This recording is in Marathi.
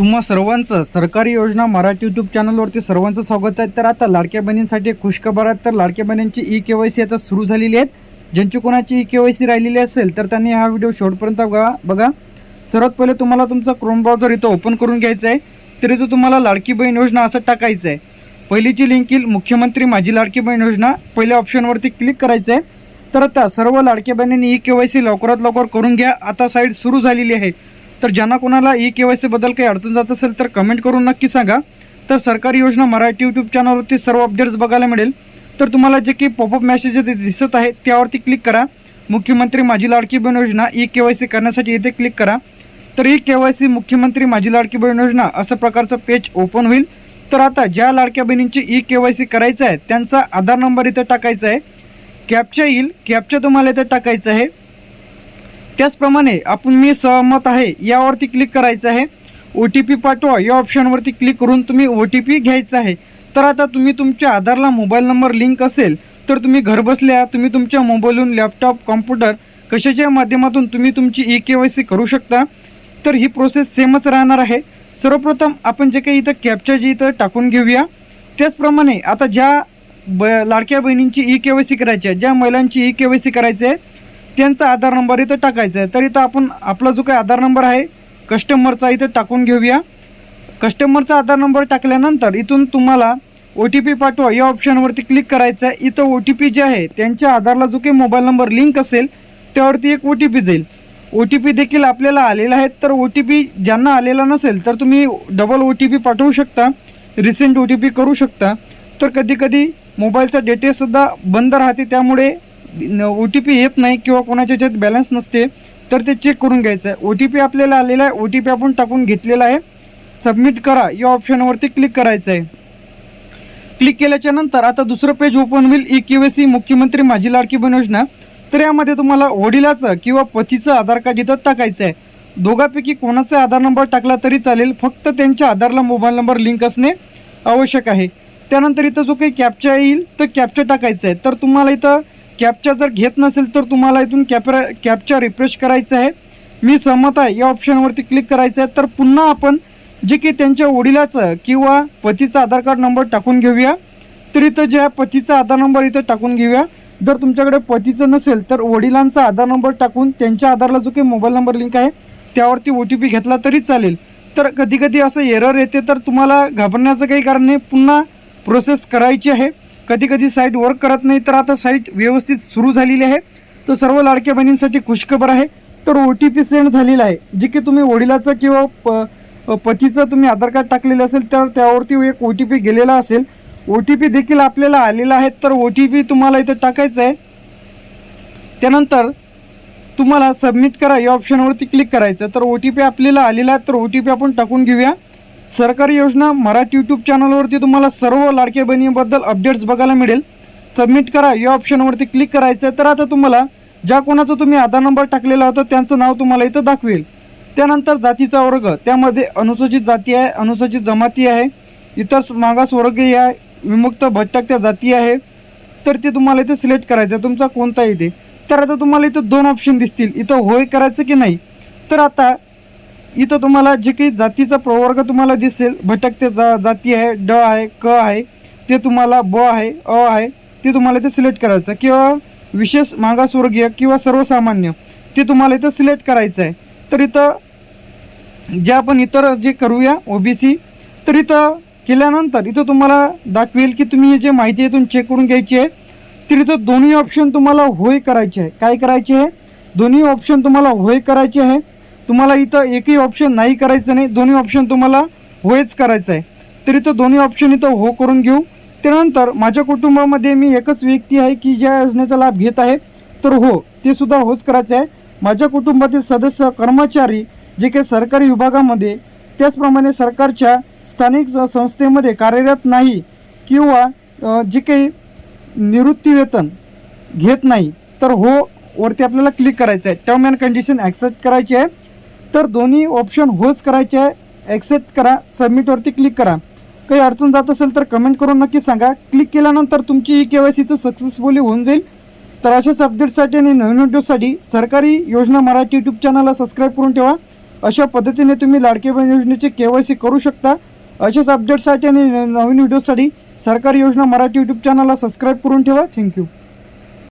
तुम्हा सर्वांचं सरकारी योजना मराठी यूट्यूब चॅनलवरती सर्वांचं स्वागत आहे. तर आता लाडक्या बहिणींसाठी खुशखबर आहेत तर लाडक्या बहिणींची ई के वाय सी आता सुरू झालेली आहेत. ज्यांची कोणाची ई के वाय सी राहिलेली असेल तर त्यांनी हा व्हिडिओ शेवटपर्यंत बघा. बघा. सर्वात पहिले तुम्हाला तुमचा क्रोम ब्राउझर इथं ओपन करून घ्यायचं आहे. तर इथं तुम्हाला लाडकी बहीण योजना असं टाकायचं आहे. पहिलीची लिंक येईल. मुख्यमंत्री माझी लाडकी बहीण योजना. पहिल्या ऑप्शनवरती क्लिक करायचं आहे. तर आता सर्व लाडक्या बहिणींनी ई के वाय सी लवकरात लवकर करून घ्या. आता साईट सुरू झालेली आहे. तर ज्यांना कोणाला ई के वाय सीबद्दल काही अडचण जात असेल तर कमेंट करून नक्की सांगा. तर सरकारी योजना मराठी यूट्यूब चॅनलवरती सर्व अपडेट्स बघायला मिळेल. तर तुम्हाला जे की पॉपअप मेसेज दिसत आहे त्यावरती क्लिक करा. मुख्यमंत्री माझी लाडकी बहीण योजना ई के वाय सी करण्यासाठी येथे क्लिक करा. तर ई के वाय सी मुख्यमंत्री माझी लाडकी बहीण योजना असं प्रकारचं पेज ओपन होईल. तर आता ज्या लाडक्या बहिणींची ई के वाय सी करायचं आहे त्यांचा आधार नंबर इथं टाकायचा आहे. कॅपच्या येईल. कॅपच्या तुम्हाला इथं टाकायचं आहे. त्याचप्रमाणे आपण मी सहमत आहे यावरती क्लिक करायचं आहे. ओ टी पी पाठवा या ऑप्शनवरती क्लिक करून तुम्ही ओ टी पी घ्यायचा आहे. तर आता तुम्ही तुमच्या आधारला मोबाईल नंबर लिंक असेल तर तुम्ही घरबसल्या तुम्ही तुमच्या मोबाईलहून लॅपटॉप कॉम्प्युटर कशाच्या माध्यमातून तुम्ही तुमची ई के वाय सी करू शकता. तर ही प्रोसेस सेमच राहणार आहे. सर्वप्रथम आपण जे काही इथं कॅप्चर जे इथं टाकून घेऊया. त्याचप्रमाणे आता ज्या ब लाडक्या बहिणींची ई के वाय सी करायची आहे ज्या महिलांची ई के वाय सी करायची आहे त्यांचा आधार नंबर इथं टाकायचा आहे. तर इथं आपण आपला जो काही आधार नंबर आहे कस्टमरचा इथं टाकून घेऊया. कस्टमरचा आधार नंबर टाकल्यानंतर इथून तुम्हाला ओ टी पी पाठवा. या ऑप्शनवरती क्लिक करायचं आहे. इथं ओ टी पी जे आहे त्यांच्या आधारला जो काही मोबाईल नंबर लिंक असेल त्यावरती एक ओ टी पी जाईल. ओ टी पी देखील आपल्याला आलेला आहे. तर ओ टी पी ज्यांना आलेला नसेल तर तुम्ही डबल ओ टी पी पाठवू शकता. रिसेंट ओ टी पी करू शकता. तर कधी कधी मोबाईलचा डेटेसुद्धा बंद राहते. त्यामुळे ओ टी पी येत नाही किंवा कोणाच्या याच्यात बॅलन्स नसते तर ते चेक करून घ्यायचं. आहे ओ टी पी आपल्याला आलेला आहे ओ टी पी आपण टाकून घेतलेला आहे. सबमिट करा या ऑप्शनवरती क्लिक करायचं आहे क्लिक केल्याच्यानंतर आता दुसरं पेज ओपन होईल ई के वाय सी मुख्यमंत्री माझी लाडकी बन योजना. तर यामध्ये तुम्हाला वडिलाचं किंवा पतीचं आधार कार्ड इथं टाकायचं आहे दोघांपैकी कोणाचा आधार नंबर टाकला तरी चालेल फक्त त्यांच्या आधारला मोबाईल नंबर लिंक असणे आवश्यक आहे. त्यानंतर इथं जो काही कॅप्चा येईल तर कॅप्चा टाकायचं आहे तर तुम्हाला इथं कॅपचा जर घेत नसेल तर तुम्हाला इथून कॅपरा कॅपचा रिफ्रेश करायचं आहे. मी सहमत आहे. या ऑप्शनवरती क्लिक करायचं आहे. तर पुन्हा आपण जे की त्यांच्या वडिलाचं किंवा पतीचा आधार कार्ड नंबर टाकून घेऊया. तर इथं जे आहे पतीचा आधार नंबर इथं टाकून घेऊया. जर तुमच्याकडे पतीचं नसेल तर वडिलांचा आधार नंबर टाकून त्यांच्या आधारला जो काही मोबाईल नंबर लिंक आहे त्यावरती ओ टी पी घेतला तरी चालेल. तर कधी कधी असं एरर येते तर तुम्हाला घाबरण्याचं काही कारण नाही. पुन्हा प्रोसेस करायची आहे. कधी कधी साईट वर्क करत नाही तर आता साईट व्यवस्थित सुरू झालेली आहे. तर सर्व लाडक्या बहिणींसाठी खुशखबर आहे. तर ओ टी पी सेंड झालेला आहे जे की तुम्ही वडिलाचं किंवा प पतीचं तुम्ही आधार कार्ड टाकलेलं असेल तर त्यावरती एक ओ टी पी गेलेला असेल. ओ टी पी देखील आपल्याला आलेला आहे तर ओ टी पी तुम्हाला इथं टाकायचं आहे. त्यानंतर तुम्हाला सबमिट करा या ऑप्शनवरती क्लिक करायचं. तर ओ टी पी आपल्याला आलेला आहे तर ओ टी पी आपण टाकून घेऊया. सरकारी योजना मराठी यूट्यूब चॅनलवरती तुम्हाला सर्व लाडक्या बहिणीबद्दल अपडेट्स बघायला मिळेल. सबमिट करा. या ऑप्शनवरती क्लिक करायचं आहे तर आता तुम्हाला ज्या कोणाचा तुम्ही आधार नंबर टाकलेला होता त्यांचं नाव तुम्हाला इथं दाखवेल. त्यानंतर जातीचा वर्ग. त्यामध्ये अनुसूचित जाती आहे अनुसूचित जमाती आहे. इतर मागास वर्गीय आहे विमुक्त भटकत्या जाती आहे. तर ते तुम्हाला इथं सिलेक्ट करायचं आहे तुमचा कोणता इथे तर आता तुम्हाला इथं दोन ऑप्शन दिसतील. इथं होय करायचं की नाही? तर आता इथं तुम्हाला जे काही जातीचा प्रवर्ग तुम्हाला दिसेल भटकते जा जाती आहे ड आहे क आहे ते तुम्हाला ब आहे अ आहे ते तुम्हाला इथं सिलेक्ट करायचं किंवा विशेष मागासवर्गीय किंवा सर्वसामान्य ते तुम्हाला इथं सिलेक्ट करायचं आहे. तर इथं जे आपण इतर जे करूया ओ बी सी तर इथं केल्यानंतर इथं तुम्हाला दाखवेल की तुम्ही जे माहिती इथून चेक करून घ्यायची आहे तर इथं दोन्ही ऑप्शन तुम्हाला होय करायचे आहे. काय करायचे आहे? दोन्ही ऑप्शन तुम्हाला होय करायचे आहे. तुम्हाला इथं एकही ऑप्शन नाही करायचं नाही. दोन्ही ऑप्शन तुम्हाला होयच करायचं आहे तर इथं दोन्ही ऑप्शन इथं हो करून घेऊ. त्यानंतर माझ्या कुटुंबामध्ये मी एकच व्यक्ती आहे की ज्या योजनेचा लाभ घेत आहे. तर हो ते सुद्धा होच करायचं आहे. माझ्या कुटुंबातील सदस्य कर्मचारी जे काही सरकारी विभागामध्ये त्याचप्रमाणे सरकारच्या स्थानिक संस्थेमध्ये कार्यरत नाही किंवा जे काही निवृत्तीवेतन घेत नाही तर हो वरती आपल्याला क्लिक करायचं आहे टर्म अँड कंडिशन ॲक्सेप्ट करायची आहे. तर दोन्ही ऑप्शन होच करायचे आहे. ॲक्सेप्ट करा. सबमिटवरती क्लिक करा. काही अडचण जात असेल तर कमेंट करून नक्की सांगा. क्लिक केल्यानंतर तुमची ई के वाय सीचं सक्सेसफुली होऊन जाईल. तर अशाच अपडेट्ससाठी आणि नवीन व्हिडिओसाठी सरकारी योजना मराठी यूट्यूब चॅनलला सबस्क्राईब करून ठेवा. अशा पद्धतीने तुम्ही लाडके बहीण योजनेचे के वाय सी करू शकता. अशाच अपडेट्ससाठी आणि नवीन व्हिडिओसाठी सरकारी योजना मराठी यूट्यूब चॅनलला सबस्क्राईब करून ठेवा. थँक्यू